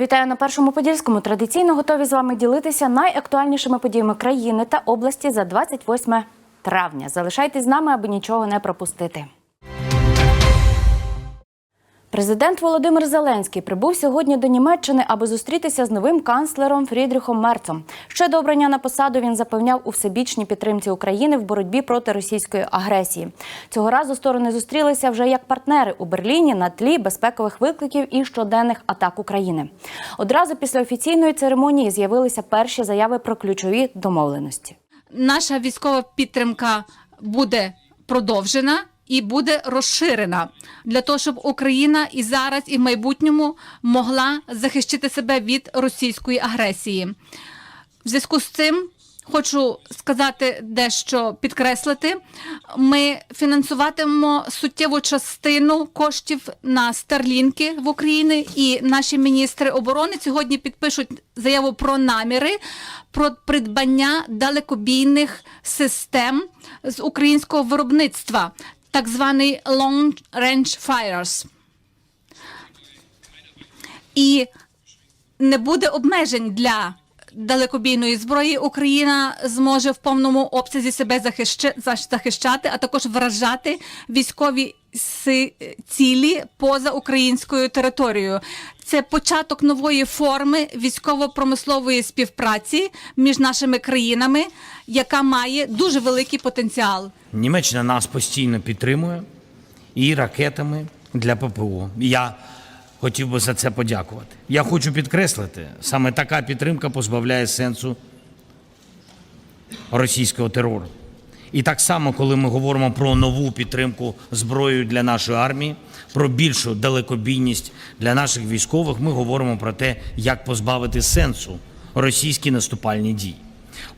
Вітаю на першому подільському. Традиційно готові з вами ділитися найактуальнішими подіями країни та області за 28 травня. Залишайтесь з нами, аби нічого не пропустити. Президент Володимир Зеленський прибув сьогодні до Німеччини, аби зустрітися з новим канцлером Фрідріхом Мерцом. Ще до обрання на посаду він запевняв у всебічній підтримці України в боротьбі проти російської агресії. Цього разу сторони зустрілися вже як партнери у Берліні на тлі безпекових викликів і щоденних атак України. Одразу після офіційної церемонії з'явилися перші заяви про ключові домовленості. наша військова підтримка буде продовжена і буде розширена для того, щоб Україна і зараз, і в майбутньому могла захищити себе від російської агресії. В зв'язку з цим хочу сказати дещо підкреслити. Ми фінансуватимемо суттєву частину коштів на старлінки в Україні, і наші міністри оборони сьогодні підпишуть заяву про наміри про придбання далекобійних систем з українського виробництва, так званий Long Range Fires. І не буде обмежень для далекобійної зброї. Україна зможе в повному обсязі себе захища- захищати, а також вражати військові цілі поза українською територією. Це початок нової форми військово-промислової співпраці між нашими країнами, яка має дуже великий потенціал. Німеччина нас постійно підтримує і ракетами для ППО. Я хотів би за це подякувати. Я хочу підкреслити, саме така підтримка позбавляє сенсу російського терору. І так само, коли ми говоримо про нову підтримку зброєю для нашої армії, про більшу далекобійність для наших військових, ми говоримо про те, як позбавити сенсу російські наступальні дії.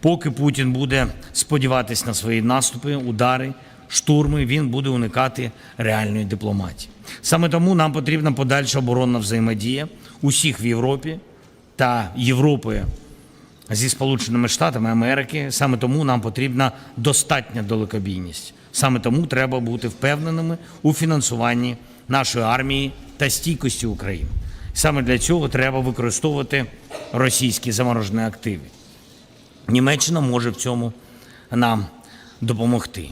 Поки Путін буде сподіватись на свої наступи, удари, штурми, він буде уникати реальної дипломатії. Саме тому нам потрібна подальша оборонна взаємодія усіх в Європі та Європи зі Сполученими Штатами Америки. Саме тому нам потрібна достатня далекобійність. Саме тому треба бути впевненими у фінансуванні нашої армії та стійкості України. Саме для цього треба використовувати російські заморожені активи. Німеччина може в цьому нам допомогти.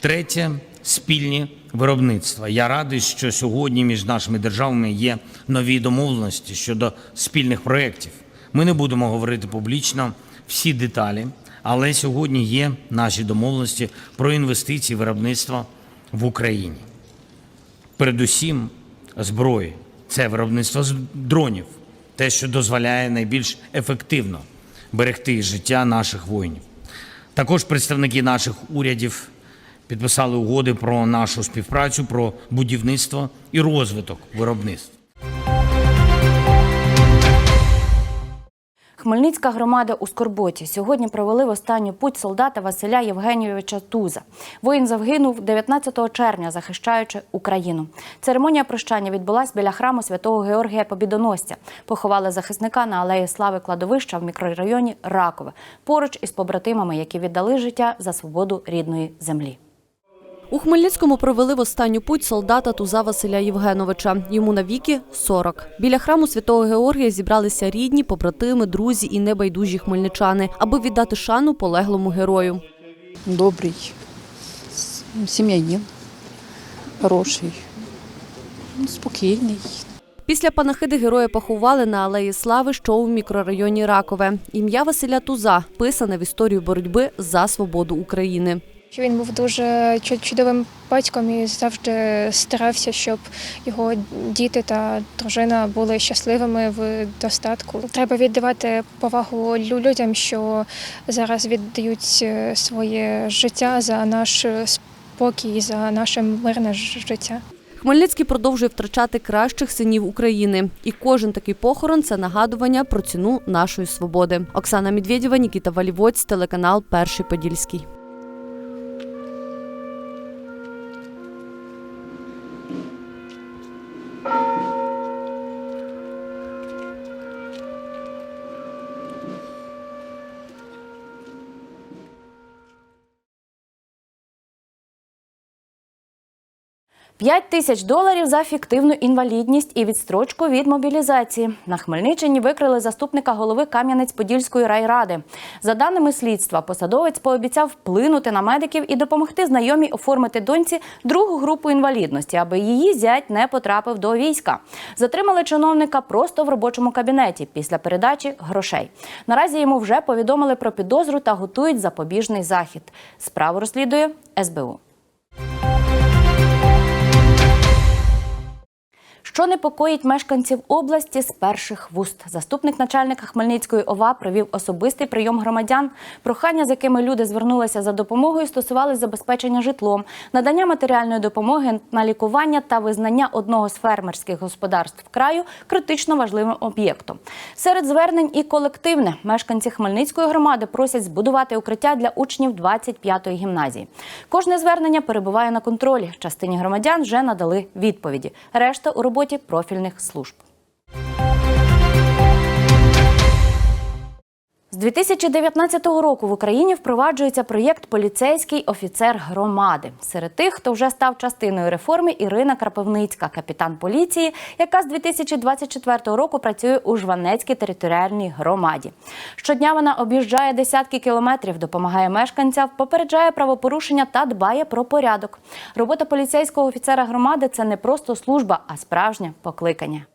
Третє спільні виробництва. Я радий, що сьогодні між нашими державами є нові домовленості щодо спільних проєктів. Ми не будемо говорити публічно всі деталі, але сьогодні є наші домовленості про інвестиції виробництва в Україні. Передусім зброї. Це виробництво дронів, те, що дозволяє найбільш ефективно берегти життя наших воїнів. Також представники наших урядів підписали угоди про нашу співпрацю, про будівництво і розвиток виробництв. Хмельницька громада у Скорботі сьогодні провели в останню путь солдата Василя Євгенійовича Туза. Воїн загинув 19 червня, захищаючи Україну. Церемонія прощання відбулась біля храму святого Георгія Побідоносця. Поховали захисника на алеї Слави кладовища в мікрорайоні Ракове, поруч із побратимами, які віддали життя за свободу рідної землі. У Хмельницькому провели в останню путь солдата Туза Василя Євгеновича. Йому навіки 40. Біля храму святого Георгія зібралися рідні, побратими, друзі і небайдужі хмельничани, аби віддати шану полеглому герою. добрий, сім'янин, хороший, ну, спокійний. Після панахиди героя поховали на алеї Слави, що у мікрорайоні Ракове. Ім'я Василя Туза писане в історію боротьби за свободу України. Що Він був дуже чудовим батьком і завжди старався, щоб його діти та дружина були щасливими в достатку. Треба віддавати повагу лю- людям, що зараз віддають е, своє життя за наш спокій, за наше мирне життя. Хмельницький продовжує втрачати кращих синів України. І кожен такий похорон це нагадування про ціну нашої свободи. Оксана Медведєва, Нікіта Валівоць, телеканал Перший Подільський. 5 тисяч доларів за фіктивну інвалідність і відстрочку від мобілізації. На Хмельниччині викрили заступника голови Кам'янець-Подільської райради. За даними слідства, посадовець пообіцяв вплинути на медиків і допомогти знайомій оформити доньці другу групу інвалідності, аби її зять не потрапив до війська. Затримали чиновника просто в робочому кабінеті після передачі грошей. Наразі йому вже повідомили про підозру та готують запобіжний захід. Справу розслідує СБУ. Що непокоїть мешканців області з перших вуст. Заступник начальника Хмельницької ОВА провів особистий прийом громадян. Прохання, з якими люди звернулися за допомогою, стосувались забезпечення житлом, надання матеріальної допомоги на лікування та визнання одного з фермерських господарств краю критично важливим об'єктом. Серед звернень і колективне мешканці Хмельницької громади просять збудувати укриття для учнів 25-ї гімназії. Кожне звернення перебуває на контролі. Частині громадян вже надали відповіді. Решта у роботі профільних служб. З 2019 року в Україні впроваджується проєкт Поліцейський офіцер громади. Серед тих, хто вже став частиною реформи, Ірина Крапивницька, капітан поліції, яка з 2024 року працює у Жванецькій територіальній громаді. Щодня вона об'їжджає десятки кілометрів, допомагає мешканцям, попереджає правопорушення та дбає про порядок. Робота поліцейського офіцера громади це не просто служба, а справжнє покликання.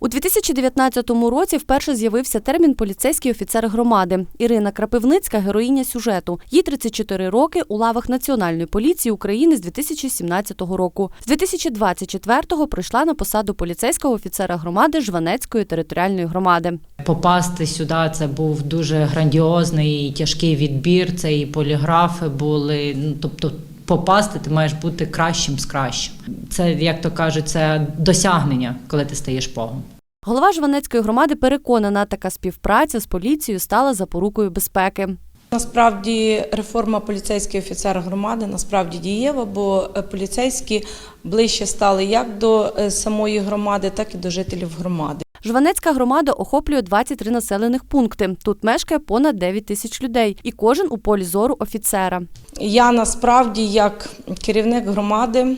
У 2019 році вперше з'явився термін поліцейський офіцер громади. Ірина Крапивницька героїня сюжету. Їй 34 роки у лавах Національної поліції України з 2017 року. З 2024-го прийшла на посаду поліцейського офіцера громади Жванецької територіальної громади. Попасти сюди це був дуже грандіозний і тяжкий відбір. Це і поліграфи були. Ну тобто, попасти ти маєш бути кращим з кращим. Це як то кажуть, це досягнення, коли ти стаєш погом. Голова Жванецької громади переконана, така співпраця з поліцією стала запорукою безпеки. Насправді реформа поліцейський офіцер громади насправді дієва, бо е, поліцейські ближче стали як до е, самої громади, так і до жителів громади. Жванецька громада охоплює 23 населених пункти. Тут мешкає понад 9 тисяч людей, і кожен у полі зору офіцера. Я насправді, як керівник громади,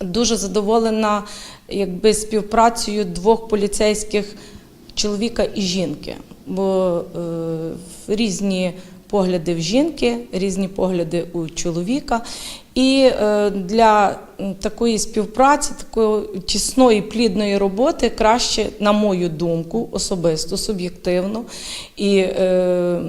дуже задоволена якби, співпрацею двох поліцейських чоловіка і жінки. Бо е, різні погляди в жінки, різні погляди у чоловіка. І е, для такої співпраці, такої тісної плідної роботи краще, на мою думку, особисто, суб'єктивно, і е,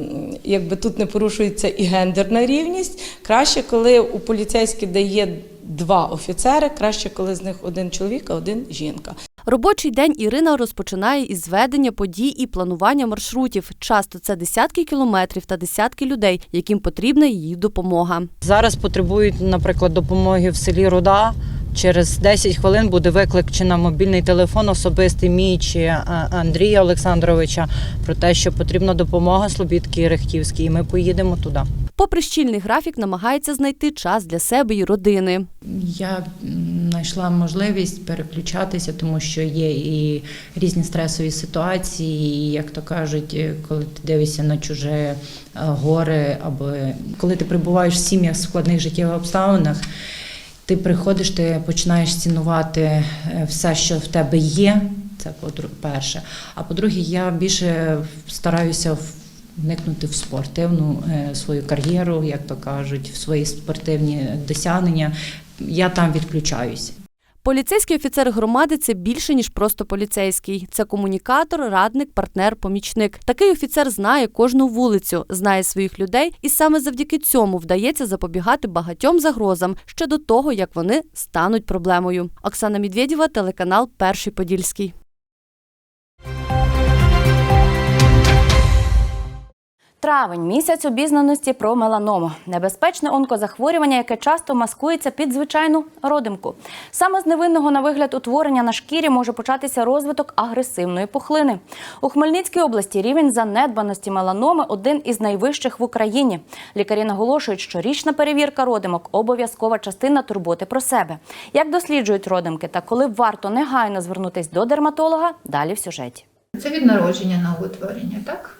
якби тут не порушується і гендерна рівність, краще, коли у поліцейській дає два офіцери, краще, коли з них один чоловік, а один жінка. Робочий день Ірина розпочинає із зведення подій і планування маршрутів. Часто це десятки кілометрів та десятки людей, яким потрібна її допомога. Зараз потребують, наприклад, допомоги в селі Руда. Через 10 хвилин буде виклик чи на мобільний телефон особистий мій чи е, Андрія Олександровича про те, що потрібна допомога Слобідки Рехтівській, і ми поїдемо туди. Попри щільний графік, намагається знайти час для себе і родини. Я знайшла можливість переключатися, тому що є і різні стресові ситуації, і, як то кажуть, е, коли ти дивишся на чуже е, горе, або коли ти перебуваєш в сім'ях в складних життєвих обставинах. Ти приходиш, ти починаєш цінувати е, все, що в тебе є. Це по перше. А по-друге, я більше стараюся вникнути в спортивну е, свою кар'єру, як то кажуть, в свої спортивні досягнення. Я там відключаюся. Поліцейський офіцер громади це більше ніж просто поліцейський. Це комунікатор, радник, партнер, помічник. Такий офіцер знає кожну вулицю, знає своїх людей, і саме завдяки цьому вдається запобігати багатьом загрозам ще до того, як вони стануть проблемою. Оксана Медведєва, телеканал Перший Подільський. Травень місяць обізнаності про меланому небезпечне онкозахворювання, яке часто маскується під звичайну родимку. Саме з невинного на вигляд утворення на шкірі може початися розвиток агресивної пухлини. У Хмельницькій області рівень занедбаності меланоми один із найвищих в Україні. Лікарі наголошують, що річна перевірка родимок обов'язкова частина турботи про себе. Як досліджують родимки та коли варто негайно звернутись до дерматолога, далі в сюжеті. Це від народження новоутворення, так?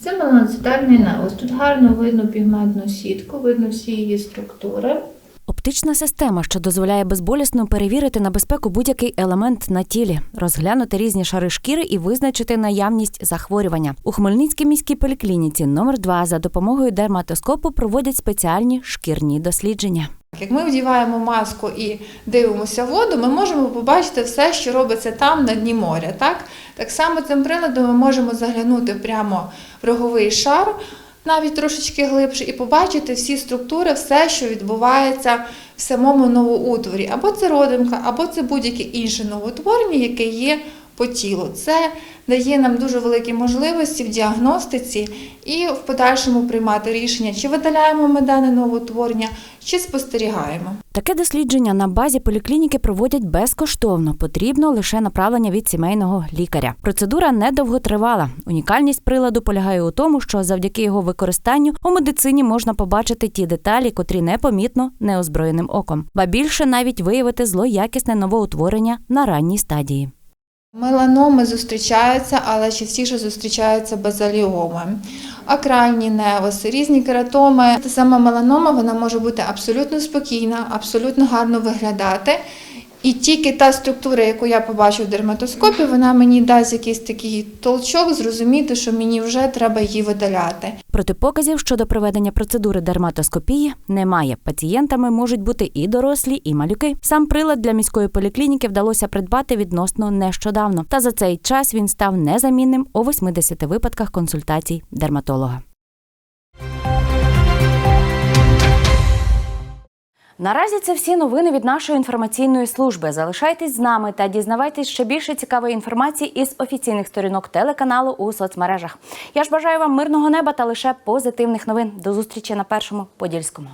Це меланоцитарний нарос. Тут гарно видно пігментну сітку, видно всі її структури. Оптична система, що дозволяє безболісно перевірити на безпеку будь-який елемент на тілі, розглянути різні шари шкіри і визначити наявність захворювання. У Хмельницькій міській поліклініці номер 2 за допомогою дерматоскопу проводять спеціальні шкірні дослідження. Як ми вдіваємо маску і дивимося воду, ми можемо побачити все, що робиться там на дні моря. Так, так само цим приладом ми можемо заглянути прямо в роговий шар, навіть трошечки глибше, і побачити всі структури, все, що відбувається в самому новоутворі. Або це родимка, або це будь-яке інше новоутворення, яке є по тілу. Це дає нам дуже великі можливості в діагностиці і в подальшому приймати рішення, чи видаляємо ми дане новоутворення, чи спостерігаємо. Таке дослідження на базі поліклініки проводять безкоштовно. Потрібно лише направлення від сімейного лікаря. Процедура недовго тривала. Унікальність приладу полягає у тому, що завдяки його використанню у медицині можна побачити ті деталі, котрі непомітно неозброєним оком, ба більше навіть виявити злоякісне новоутворення на ранній стадії. Меланоми зустрічаються, але частіше зустрічаються базаліоми, акральні невоси, різні кератоми. Та сама меланома вона може бути абсолютно спокійна, абсолютно гарно виглядати. І тільки та структура, яку я побачу в дерматоскопі, вона мені дасть якийсь такий толчок, зрозуміти, що мені вже треба її видаляти. Протипоказів щодо проведення процедури дерматоскопії немає. Пацієнтами можуть бути і дорослі, і малюки. Сам прилад для міської поліклініки вдалося придбати відносно нещодавно. Та за цей час він став незамінним у 80 випадках консультацій дерматолога. Наразі це всі новини від нашої інформаційної служби. Залишайтесь з нами та дізнавайтесь ще більше цікавої інформації із офіційних сторінок телеканалу у соцмережах. Я ж бажаю вам мирного неба та лише позитивних новин. До зустрічі на першому подільському.